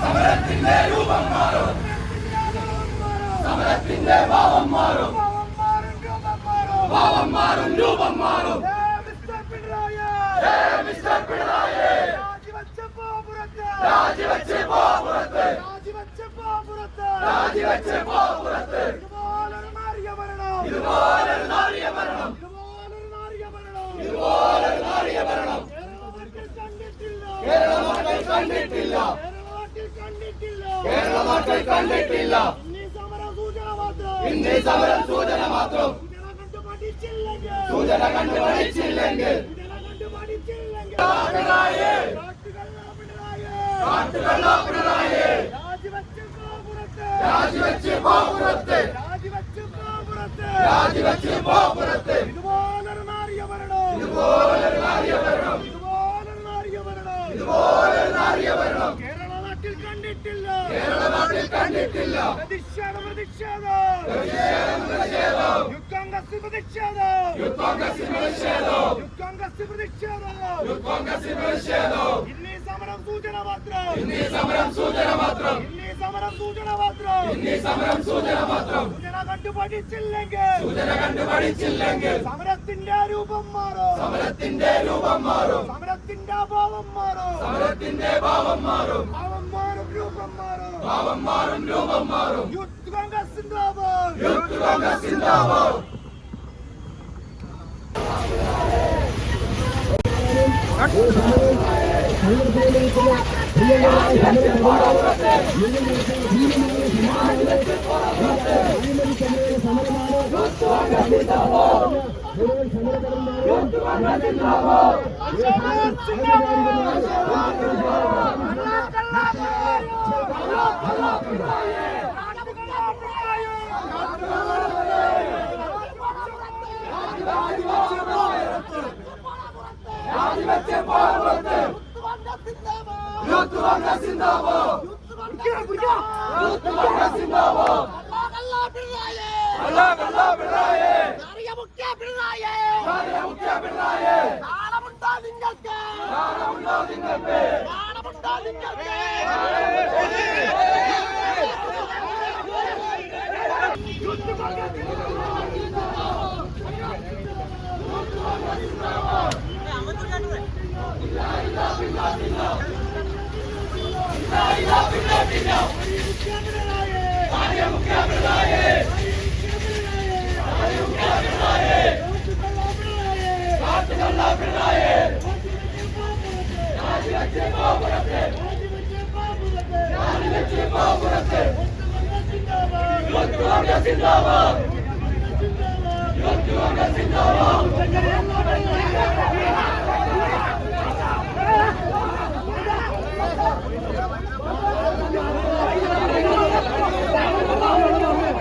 സമരത്തിന്റെ രൂപം മാറും സമരത്തിന്റെ ഭാവം മാറും ഭാവം മാറും രൂപം മാറും മിസ്റ്റർ പിണറായി രാജിവെച്ച് പോ പുറത്ത് രാജിവെച്ച് പോ പുറത്ത് ഇതുപോലൊരു മക്കൾ കണ്ടിട്ടില്ല. ഇന്നീ സമരം സൂചന മാത്രം. സൂചന കണ്ടു പഠിച്ചില്ലെങ്കിൽ. രാജിവെച്ച് പുറത്ത് രാജിവെച്ച് കണ്ടിട്ടില്ല പ്രതിഷേധം പ്രതിഷേധം. യൂത്ത് കോൺഗ്രസ് പ്രതിഷേധം. യൂത്ത് കോൺഗ്രസ് പ്രതിഷേധം. യൂത്ത് കോൺഗ്രസ് പ്രതിഷേധം. യൂത്ത് കോൺഗ്രസ് പ്രതിഷേധം. ഇന്നീ സമരം സൂചന മാത്രം ഇന്നീ സമരം സൂചന മാത്രം ഇന്നീ സമരം സൂചന മാത്രം ഇന്നീ സമരം സൂചന മാത്രം സൂചന കണ്ടു പഠിച്ചില്ലെങ്കിൽ സൂചന കണ്ടു പഠിച്ചില്ലെങ്കിൽ സമരത്തിന്റെ രൂപം മാറും. സമരത്തിന്റെ രൂപം മാറും. സമരത്തിന്റെ ഭാവം മാറും. സമരത്തിന്റെ ഭാവം മാറും. ഭാവം മാറും രൂപം മാറും ഭാവം മാറും രൂപം മാറും. യൂത്ത് കോൺഗ്രസ് സിന്ദാബാദ് യൂത്ത് കോൺഗ്രസ് സിന്ദാബാദ് രാജിവെച്ച് പോ പുറത്ത് യൂത്ത് കോൺഗ്രസ് സിന്ദാബാദ് യൂത്ത് കോൺഗ്രസ് സിന്ദാബാദ് കള്ള കള്ള പിണറായി നാരിയ മുഖ്യ പിണറായി നാണമുണ്ടോ നിങ്ങൾക്ക്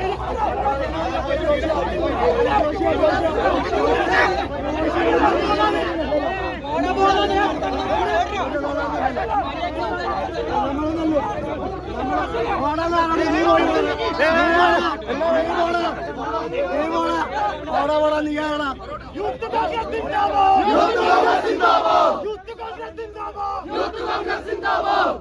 യൂത്ത് കോൺഗ്രസ് സിന്ദാബാദ് യൂത്ത് കോൺഗ്രസ് സിന്ദാബാദ് യൂത്ത് ആരെ സിന്ദാബാദ് യൂത്ത് കോൺഗ്രസ് സിന്ദാബാദ് യൂത്ത് കോൺഗ്രസ് സിന്ദാബാദ് യൂത്ത് കോൺഗ്രസ് സിന്ദാബാദ്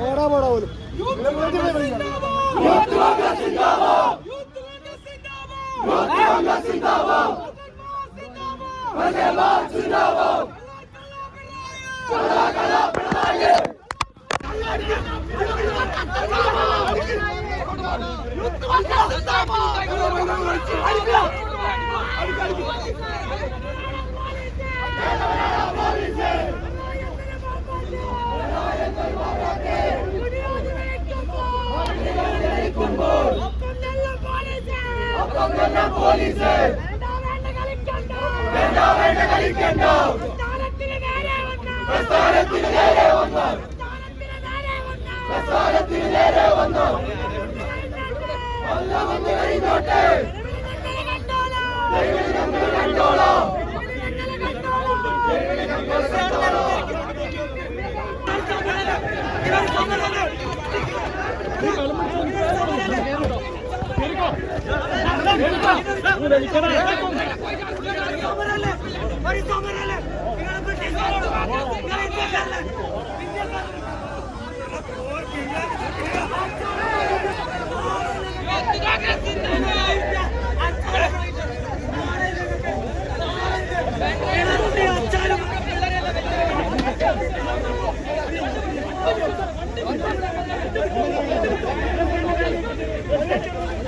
ഓടാ പോടാ പോലും യൂത്ത് കോൺഗ്രസ് സിന്ദാബാദ്. യൂത്ത് കോൺഗ്രസ് സിന്ദാബാദ്. പ്രജാബാദ് പേടിക്കണ്ട പ്രസ്ഥാനത്തിന് നേരെ വന്നാൽ പ്രസ്ഥാനത്തിന് നേരെ വന്നാൽ വന്ന വന്ന് കഴിഞ്ഞോട്ടെ ഞങ്ങൾ കണ്ടോളാം ഞങ്ങൾ കണ്ടോളാം കേൾക്കോ കേൾക്കോ Thank you.